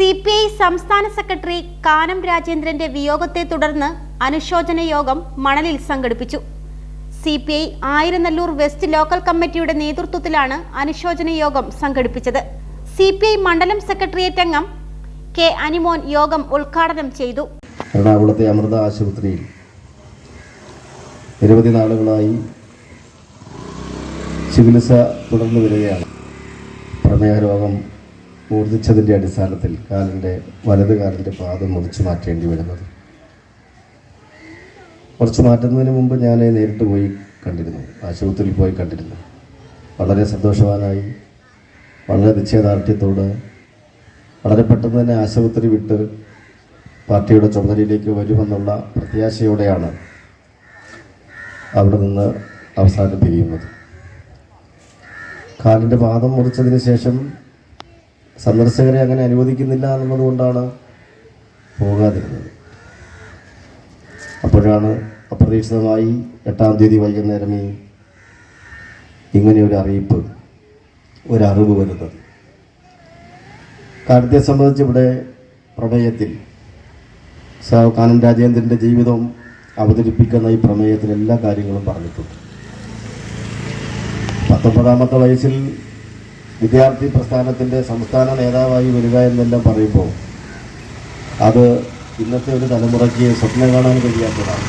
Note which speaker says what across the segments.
Speaker 1: C P I സംസ്ഥാന secretary Kanam രാജേന്ദ്രന്റെ വിയോഗത്തെ തുടർന്ന് അനുശോചന യോഗം മണലിൽ സംഘടിപ്പിച്ചു. C P I Ayiranallur west local കമ്മിറ്റിയുടെ നേതൃത്വത്തിലാണ് അനുശോചന യോഗം സംഘടിപ്പിച്ചത്. സി പി ഐ മണ്ഡലം സെക്രട്ടേറിയറ്റ് അംഗം കെ അനിമോൻ യോഗം ഉദ്ഘാടനം ചെയ്തു.
Speaker 2: എറണാകുളത്തെ അമൃത ആശുപത്രിയിൽ നിരവധി നാളുകളായി ചികിത്സ തുടർന്നു വരികയാണ്. പ്രമേഹ രോഗം മൂർജിച്ചതിന്റെ അടിസ്ഥാനത്തിൽ കാലിന്റെ വലത് കാലിന്റെ പാദം മുറിച്ചു മാറ്റേണ്ടി വരുന്നത്. കുറച്ച് മാറ്റുന്നതിന് മുമ്പ് ഞാൻ നേരിട്ട് പോയി കണ്ടിരുന്നു. ആശുപത്രിയിൽ പോയി കണ്ടിരുന്നു. വളരെ സന്തോഷവാനായി. വളരെ നിശ്ചയദാർഢ്യത്തോട്. വളരെ പെട്ടെന്ന് തന്നെ ആശുപത്രി വിട്ട് പാർട്ടിയുടെ ചുമതലയിലേക്ക് വരുമെന്നുള്ള പ്രത്യാശയോടെയാണ് അവിടെ നിന്ന് അവസാനം പിരിയുന്നത്. കാലിന്റെ പാദം മുറിച്ചതിന് ശേഷം സന്ദർശകരെ അങ്ങനെ അനുവദിക്കുന്നില്ല എന്നതുകൊണ്ടാണ് പോകാതിരുന്നത്. അപ്പോഴാണ് അപ്രതീക്ഷിതമായി എട്ടാം തീയതി വൈകുന്നേരം ഈ ഇങ്ങനെ ഒരു അറിയിപ്പ് ഒരറിവ് വരുന്നത്. കാര്യത്തെ സംബന്ധിച്ച് ഇവിടെ പ്രമേയത്തിൽ സാവ് കാനൻ രാജേന്ദ്രന്റെ ജീവിതം അവതരിപ്പിക്കുന്ന ഈ പ്രമേയത്തിൽ എല്ലാ കാര്യങ്ങളും പറഞ്ഞിട്ടുണ്ട്. പത്തൊമ്പതാമത്തെ വയസ്സിൽ വിദ്യാർത്ഥി പ്രസ്ഥാനത്തിന്റെ സംസ്ഥാന നേതാവായി വരിക എന്നെല്ലാം പറയുമ്പോൾ അത് ഇന്നത്തെ ഒരു തലമുറയ്ക്ക് സ്വപ്നം കാണാൻ കഴിയാത്തതാണ്.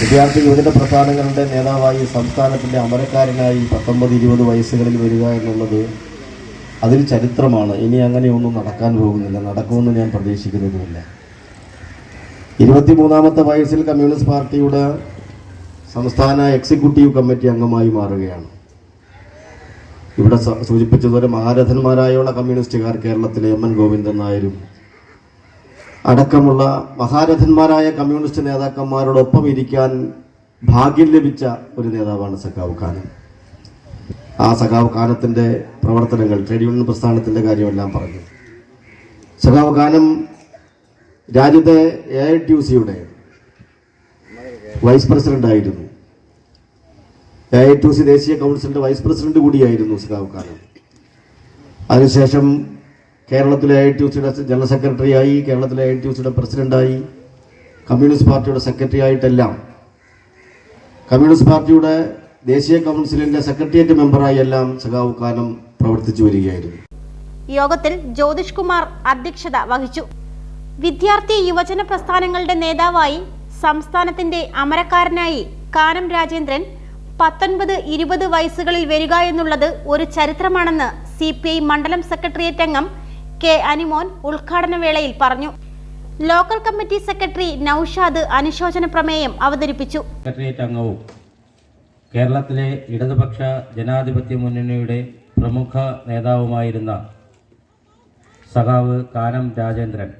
Speaker 2: വിദ്യാർത്ഥി യുവജന പ്രസ്ഥാനങ്ങളുടെ നേതാവായി സംസ്ഥാനത്തിന്റെ അമരക്കാരനായി പത്തൊമ്പത് ഇരുപത് വയസ്സുകളിൽ വരിക എന്നുള്ളത് അതിൽ ചരിത്രമാണ്. ഇനി അങ്ങനെയൊന്നും നടക്കാൻ പോകുന്നില്ല. നടക്കുമെന്ന് ഞാൻ പ്രതീക്ഷിക്കുന്നതുമില്ല. ഇരുപത്തിമൂന്നാമത്തെ വയസ്സിൽ കമ്മ്യൂണിസ്റ്റ് പാർട്ടിയുടെ സംസ്ഥാന എക്സിക്യൂട്ടീവ് കമ്മിറ്റി അംഗമായി മാറുകയാണ്. ഇവിടെ സൂചിപ്പിച്ചതുപോലെ മഹാരഥന്മാരായുള്ള കമ്മ്യൂണിസ്റ്റുകാർ കേരളത്തിലെ എം എൻ ഗോവിന്ദൻ നായരും അടക്കമുള്ള മഹാരഥന്മാരായ കമ്മ്യൂണിസ്റ്റ് നേതാക്കന്മാരോടൊപ്പം ഇരിക്കാൻ ഭാഗ്യം ലഭിച്ച ഒരു നേതാവാണ് സഖാവ് ഖാനം. ആ സഖാവ് ഖാനത്തിന്റെ പ്രവർത്തനങ്ങൾ ട്രേഡ് യൂണിയൻ പ്രസ്ഥാനത്തിന്റെ കാര്യമെല്ലാം പറഞ്ഞു. സഖാവ് ഖാനം രാജ്യത്തെ എ ഐ ടി യു സിയുടെ വൈസ് പ്രസിഡന്റ് ആയിരുന്നു എ ഐ ടി സി ദേശീയ കൗൺസിലിന്റെ വൈസ് പ്രസിഡന്റ് കൂടിയായിരുന്നു ഖാനം അതിനുശേഷം കേരളത്തിലെ ഐ ടി സിയുടെ ജനറൽ സെക്രട്ടറിയായി കേരളത്തിലെ ഐ ടി സിയുടെ പ്രസിഡന്റായി കമ്മ്യൂണിസ്റ്റ് പാർട്ടിയുടെ സെക്രട്ടറി ആയിട്ടെല്ലാം കമ്മ്യൂണിസ്റ്റ് പാർട്ടിയുടെ ദേശീയ കൗൺസിലിന്റെ സെക്രട്ടേറിയറ്റ് മെമ്പറായി എല്ലാം സഖാവ് പ്രവർത്തിച്ചു വരികയായിരുന്നു.
Speaker 1: യോഗത്തിൽ ജ്യോതിഷ് കുമാർ അധ്യക്ഷത വഹിച്ചു. വിദ്യാർത്ഥി യുവജന പ്രസ്ഥാനങ്ങളുടെ നേതാവായി സംസ്ഥാനത്തിന്റെ അമരക്കാരനായി കാനം രാജേന്ദ്രൻ പത്തൊൻപത് ഇരുപത് വയസ്സുകളിൽ വരിക എന്നുള്ളത് ഒരു ചരിത്രമാണെന്ന് സി പി ഐ മണ്ഡലം സെക്രട്ടേറിയറ്റ് അംഗം കെ അനിമോൻ ഉദ്ഘാടന വേളയിൽ പറഞ്ഞു. ലോക്കൽ കമ്മിറ്റി സെക്രട്ടറി നൌഷാദ് അനുശോചന പ്രമേയം അവതരിപ്പിച്ചു.
Speaker 3: സെക്രട്ടേറിയറ്റ് അംഗവും കേരളത്തിലെ ഇടതുപക്ഷ ജനാധിപത്യ മുന്നണിയുടെ പ്രമുഖ നേതാവുമായിരുന്ന സഖാവ് കാനം രാജേന്ദ്രൻ.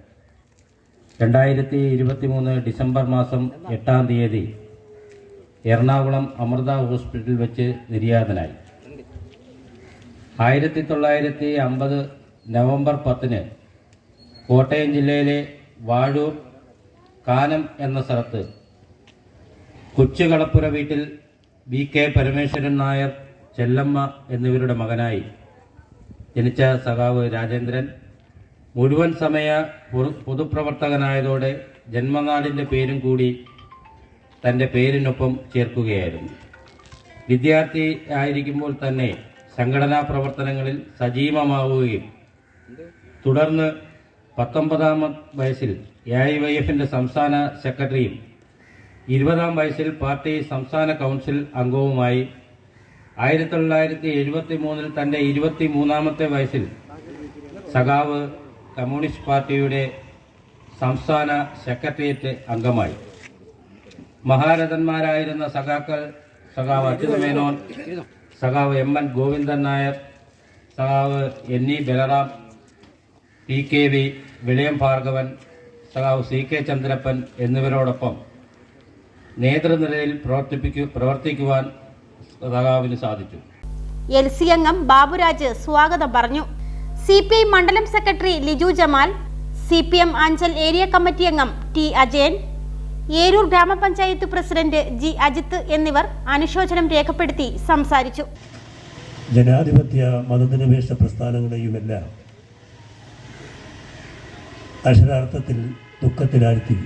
Speaker 3: രണ്ടായിരത്തി ഇരുപത്തി മൂന്ന് ഡിസംബർ മാസം എട്ടാം തീയതി എറണാകുളം അമൃത ഹോസ്പിറ്റലിൽ വെച്ച് നിര്യാതനായി. ആയിരത്തി തൊള്ളായിരത്തി അമ്പത് നവംബർ പത്തിന് കോട്ടയം ജില്ലയിലെ വാഴൂർ കാനം എന്ന സ്ഥലത്ത് കൊച്ചുകളപ്പുര വീട്ടിൽ വി കെ പരമേശ്വരൻ നായർ ചെല്ലമ്മ എന്നിവരുടെ മകനായി ജനിച്ച സഖാവ് രാജേന്ദ്രൻ. മുഴുവൻ സമയ പൊതു- പൊതുപ്രവർത്തകനായതോടെ ജന്മനാടിന്റെ പേരും കൂടി തന്റെ പേരിനൊപ്പം ചേർക്കുകയായിരുന്നു. വിദ്യാർത്ഥി ആയിരിക്കുമ്പോൾ തന്നെ സംഘടനാ പ്രവർത്തനങ്ങളിൽ സജീവമാവുകയും തുടർന്ന് പത്തൊമ്പതാം വയസ്സിൽ എ ഐ വൈ എഫിന്റെ സംസ്ഥാന സെക്രട്ടറിയും ഇരുപതാം വയസ്സിൽ പാർട്ടി സംസ്ഥാന കൗൺസിൽ അംഗവുമായി ആയിരത്തി തൊള്ളായിരത്തി എഴുപത്തി മൂന്നിൽ തന്റെ ഇരുപത്തി മൂന്നാമത്തെ വയസ്സിൽ സഖാവ് കമ്മ്യൂണിസ്റ്റ് പാർട്ടിയുടെ സംസ്ഥാന സെക്രട്ടേറിയറ്റ് അംഗമായി. മഹാരഥന്മാരായിരുന്ന സഖാക്കൾ സഖാവ് അച്യുതമേനോൻ സഖാവ് എം എൻ ഗോവിന്ദൻ നായർ സഖാവ് N E Balaram P K V Vilayam Bhargavan സഖാവ് സി കെ ചന്ദ്രപ്പൻ എന്നിവരോടൊപ്പം നേതൃനിരയിൽ പ്രവർത്തിപ്പിക്കു പ്രവർത്തിക്കുവാൻ സഖാവിന് സാധിച്ചു.
Speaker 1: എൽ സി അംഗം ബാബുരാജ് സ്വാഗതം പറഞ്ഞു. സി പി ഐ മണ്ഡലം secretary Liju Jamal C P M Anchal area committee അംഗം ടി അജയൻ ഏരൂർ ഗ്രാമപഞ്ചായത്ത് പ്രസിഡന്റ് ജി അജിത്ത് എന്നിവർ അനുശോചനം രേഖപ്പെടുത്തി സംസാരിച്ചു.
Speaker 4: ജനാധിപത്യ മതനിരപേക്ഷ പ്രസ്ഥാനങ്ങളെയുമെല്ലാം അക്ഷരാർത്ഥത്തിൽ ദുഃഖത്തിലാഴ്ത്തി.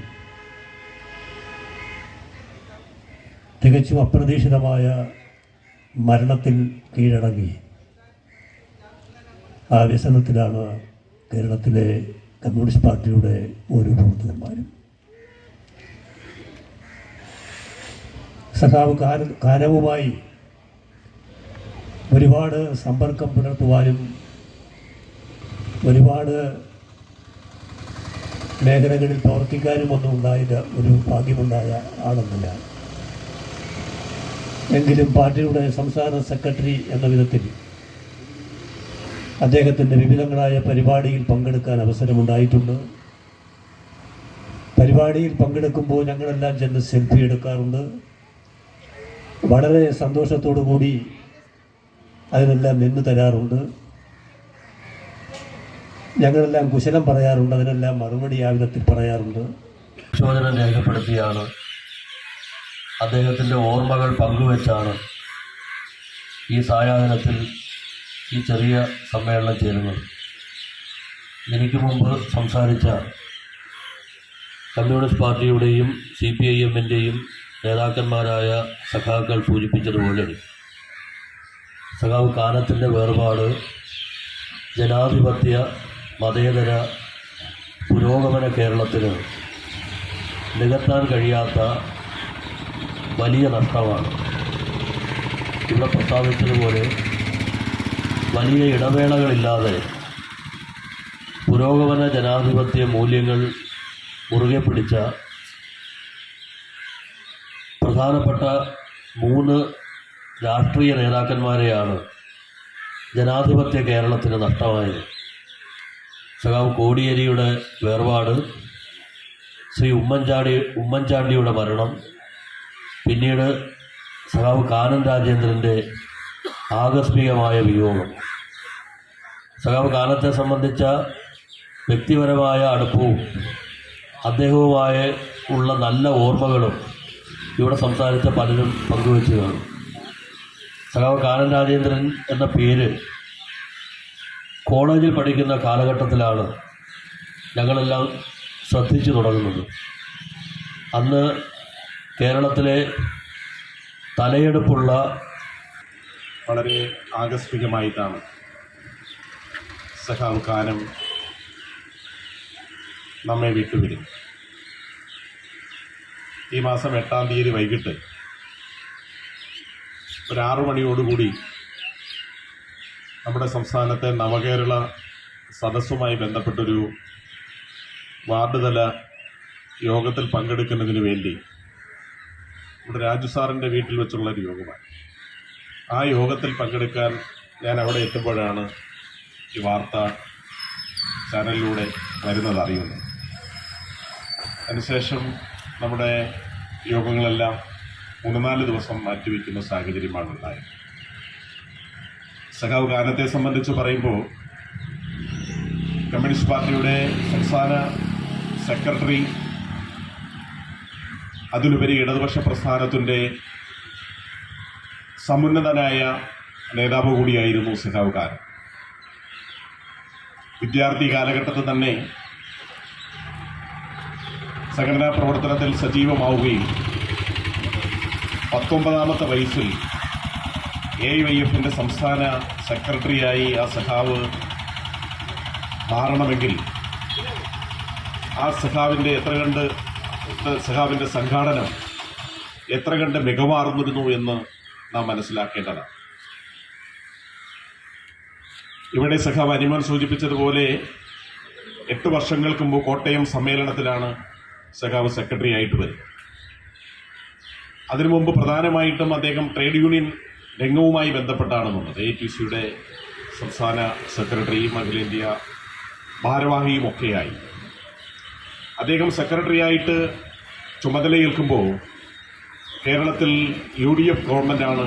Speaker 4: തികച്ചും അപ്രതീക്ഷിതമായ മരണത്തിൽ കീഴടങ്ങി. ആ വ്യസനത്തിലാണ് കേരളത്തിലെ കമ്മ്യൂണിസ്റ്റ് പാർട്ടിയുടെ ഓരോ പ്രവർത്തകന്മാരും. സഖാവ് കാര കാനവുമായി ഒരുപാട് സമ്പർക്കം പുലർത്തുവാനും ഒരുപാട് മേഖലകളിൽ പ്രവർത്തിക്കാനും ഒന്നും ഉണ്ടായില്ല. ഒരു ഭാഗ്യമുണ്ടായ ആളൊന്നുമില്ല. എങ്കിലും പാർട്ടിയുടെ സംസ്ഥാന സെക്രട്ടറി എന്ന വിധത്തിൽ അദ്ദേഹത്തിന്റെ വിവിധങ്ങളായ പരിപാടിയിൽ പങ്കെടുക്കാൻ അവസരമുണ്ടായിട്ടുണ്ട്. പരിപാടിയിൽ പങ്കെടുക്കുമ്പോൾ ഞങ്ങളെല്ലാം ചെന്ന് സെൽഫി എടുക്കാറുണ്ട്. വളരെ സന്തോഷത്തോടു കൂടി അതിനെല്ലാം നിന്ന് തരാറുണ്ട്. ഞങ്ങളെല്ലാം കുശലം പറയാറുണ്ട് അതിനെല്ലാം മറുപടി ആ വിധത്തിൽ പറയാറുണ്ട്.
Speaker 5: പ്രചോദനം രേഖപ്പെടുത്തിയാണ്. അദ്ദേഹത്തിന്റെ ഓർമ്മകൾ പങ്കുവെച്ചാണ് ഈ സായാഹ്നത്തിൽ ഈ ചെറിയ സമ്മേളനം ചേരുന്നത്. എനിക്ക് മുമ്പ് സംസാരിച്ച കമ്മ്യൂണിസ്റ്റ് പാർട്ടിയുടെയും സി പി ഐ എമ്മിന്റെയും നേതാക്കന്മാരായ സഖാക്കൾ സൂചിപ്പിച്ചതുപോലെ സഖാവ് കാലത്തിന്റെ വേർപാട് ജനാധിപത്യ മതേതര പുരോഗമന കേരളത്തിന് നികത്താൻ കഴിയാത്ത വലിയ നഷ്ടമാണ്. ഇവിടെ പ്രസ്താവിച്ചതുപോലെ വലിയ ഇടവേളകളില്ലാതെ പുരോഗമന ജനാധിപത്യ മൂല്യങ്ങൾ മുറുകെ പിടിച്ച പ്രധാനപ്പെട്ട മൂന്ന് രാഷ്ട്രീയ നേതാക്കന്മാരെയാണ് ജനാധിപത്യ കേരളത്തിന് നഷ്ടമായത്. സഖാവ് കോടിയേരിയുടെ വേർപാട് ശ്രീ ഉമ്മൻചാണ്ടി ഉമ്മൻചാണ്ടിയുടെ മരണം പിന്നീട് സഖാവ് കാനൻ രാജേന്ദ്രന്റെ ആകസ്മികമായ വിയോഗം. സഖാവ് കാനത്തെ സംബന്ധിച്ച വ്യക്തിപരമായ അടുപ്പവും അദ്ദേഹവുമായ ഉള്ള നല്ല ഓർമ്മകളും ഇവിടെ സംസാരിച്ച പലരും പങ്കുവെച്ചു കാണും സഖാവ് കാനൻ രാജേന്ദ്രൻ എന്ന പേര് കോളേജിൽ പഠിക്കുന്ന കാലഘട്ടത്തിലാണ് ഞങ്ങളെല്ലാം ശ്രദ്ധിച്ചു തുടങ്ങുന്നത്. അന്ന് കേരളത്തിലെ തലയെടുപ്പുള്ള
Speaker 6: വളരെ ആകസ്മികമായിട്ടാണ് സഖാവ് കാനം നമ്മെ വിട്ടുപിരി ഈ മാസം എട്ടാം തീയതി വൈകിട്ട് ഒരു ആറു മണിയോടുകൂടി നമ്മുടെ സംസ്ഥാനത്തെ നവകേരള സദസ്സുമായി ബന്ധപ്പെട്ടൊരു വാർഡ് തല യോഗത്തിൽ പങ്കെടുക്കുന്നതിന് വേണ്ടി നമ്മുടെ രാജു സാറിന്റെ വീട്ടിൽ വെച്ചുള്ള യോഗമാണ്. ആ യോഗത്തിൽ പങ്കെടുക്കാൻ ഞാൻ അവിടെ എത്തുമ്പോഴാണ് ഈ വാർത്ത ചാനലിലൂടെ വരുന്നത് അറിയുന്നത്. അതിനുശേഷം നമ്മുടെ യോഗങ്ങളെല്ലാം മൂന്ന് നാല് ദിവസം മാറ്റിവെക്കുന്ന സാഹചര്യമാണ് ഉണ്ടായത് സഖാവ് ഗാനത്തെ സംബന്ധിച്ച് പറയുമ്പോൾ കമ്മ്യൂണിസ്റ്റ് പാർട്ടിയുടെ സംസ്ഥാന സെക്രട്ടറി അതിലുപരി ഇടതുപക്ഷ പ്രസ്ഥാനത്തിന്റെ സമുന്നതനായ നേതാവ് കൂടിയായിരുന്നു സഖാവ് കാരൻ വിദ്യാർത്ഥി കാലഘട്ടത്തിൽ തന്നെ സംഘടനാ പ്രവർത്തനത്തിൽ സജീവമാവുകയും പത്തൊമ്പതാമത്തെ വയസ്സിൽ എ വൈ എഫിന്റെ സംസ്ഥാന സെക്രട്ടറിയായി ആ സഖാവ് മാറണമെങ്കിൽ ആ സഖാവിന്റെ എത്ര കണ്ട് സഖാവിന്റെ സംഘാടനം എത്ര കണ്ട് മികവാർന്നിരുന്നു എന്ന് നാം മനസ്സിലാക്കേണ്ടതാണ്. ഇവിടെ സഖാവ് അനിമൻ സൂചിപ്പിച്ചതുപോലെ എട്ട് വർഷങ്ങൾക്ക് മുമ്പ് കോട്ടയം സമ്മേളനത്തിലാണ് സഖാവ് സെക്രട്ടറി ആയിട്ട് വരും. അതിനു മുമ്പ് പ്രധാനമായിട്ടും അദ്ദേഹം ട്രേഡ് യൂണിയൻ രംഗവുമായി ബന്ധപ്പെട്ടാണെന്നുള്ളത്. എ ടി സിയുടെ സംസ്ഥാന സെക്രട്ടറിയും അഖിലേന്ത്യാ ഭാരവാഹിയും ഒക്കെയായി. അദ്ദേഹം സെക്രട്ടറിയായിട്ട് ചുമതലയേൽക്കുമ്പോൾ കേരളത്തിൽ യു ഡി എഫ് ഗവൺമെന്റാണ്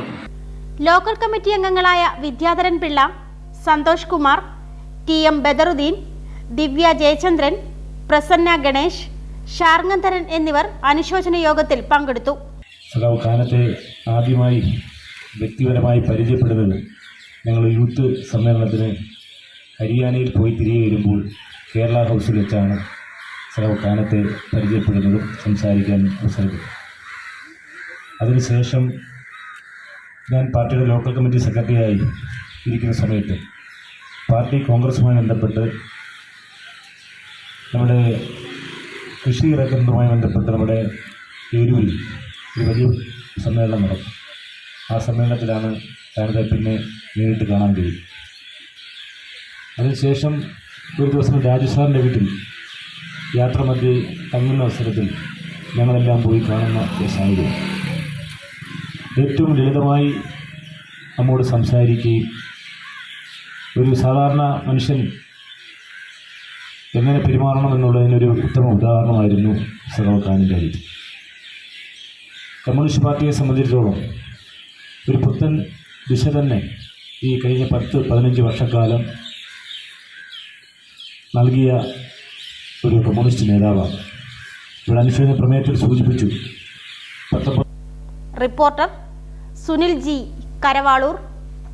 Speaker 1: ലോക്കൽ കമ്മിറ്റി അംഗങ്ങളായ വിദ്യാധരൻ പിള്ള സന്തോഷ് കുമാർ ടി എം ബദറുദ്ദീൻ ദിവ്യ ജയചന്ദ്രൻ പ്രസന്ന ഗണേഷ് ഷാർങ്ങന്ധരൻ എന്നിവർ അനുശോചന യോഗത്തിൽ പങ്കെടുത്തു.
Speaker 7: സഖാവ് കാലത്തെ ആദ്യമായി വ്യക്തിപരമായി പരിചയപ്പെടുന്നത് ഞങ്ങൾ യൂത്ത് സമ്മേളനത്തിന് ഹരിയാനയിൽ പോയി തിരികെ വരുമ്പോൾ കേരള ഹൗസിൽ വെച്ചാണ് സഖാവ് കാനത്തെ പരിചയപ്പെടുന്നതും സംസാരിക്കാൻ അവസരം അതിനുശേഷം ഞാൻ പാർട്ടിയുടെ ലോക്കൽ കമ്മിറ്റി സെക്രട്ടറിയായി ഇരിക്കുന്ന സമയത്ത് പാർട്ടി കോൺഗ്രസുമായി ബന്ധപ്പെട്ട് നമ്മുടെ കൃഷി ഇറക്കുന്നതുമായി ബന്ധപ്പെട്ട് നമ്മുടെ ഏരൂരിൽ ഒരു വലിയ സമ്മേളനം നടക്കും. ആ സമ്മേളനത്തിലാണ് പിന്നെ നേരിട്ട് കാണാൻ കഴിയും അതിനുശേഷം ഒരു ദിവസം രാജസാറിന്റെ വീട്ടിൽ യാത്ര മധ്യേ തങ്ങുന്ന അവസരത്തിൽ ഞങ്ങളെല്ലാം പോയി കാണുന്ന സാഹചര്യം. ഏറ്റവും ലളിതമായി നമ്മോട് സംസാരിക്കുകയും ഒരു സാധാരണ മനുഷ്യൻ എങ്ങനെ പെരുമാറണം എന്നുള്ളതിനൊരു ഉത്തമ ഉദാഹരണമായിരുന്നു ഖാനിന്റെ കാര്യത്തിൽ കമ്മ്യൂണിസ്റ്റ് പാർട്ടിയെ സംബന്ധിച്ചിടത്തോളം ഒരു പുത്തൻ ദിശ തന്നെ ഈ കഴിഞ്ഞ പത്ത് പതിനഞ്ച് വർഷക്കാലം നൽകിയ ഒരു കമ്മ്യൂണിസ്റ്റ് നേതാവാണ്. ഇവിടെ അനുശോചന പ്രമേയത്തിൽ സൂചിപ്പിച്ചു
Speaker 1: റിപ്പോർട്ടർ സുനിൽ ജി കരവാളൂർ.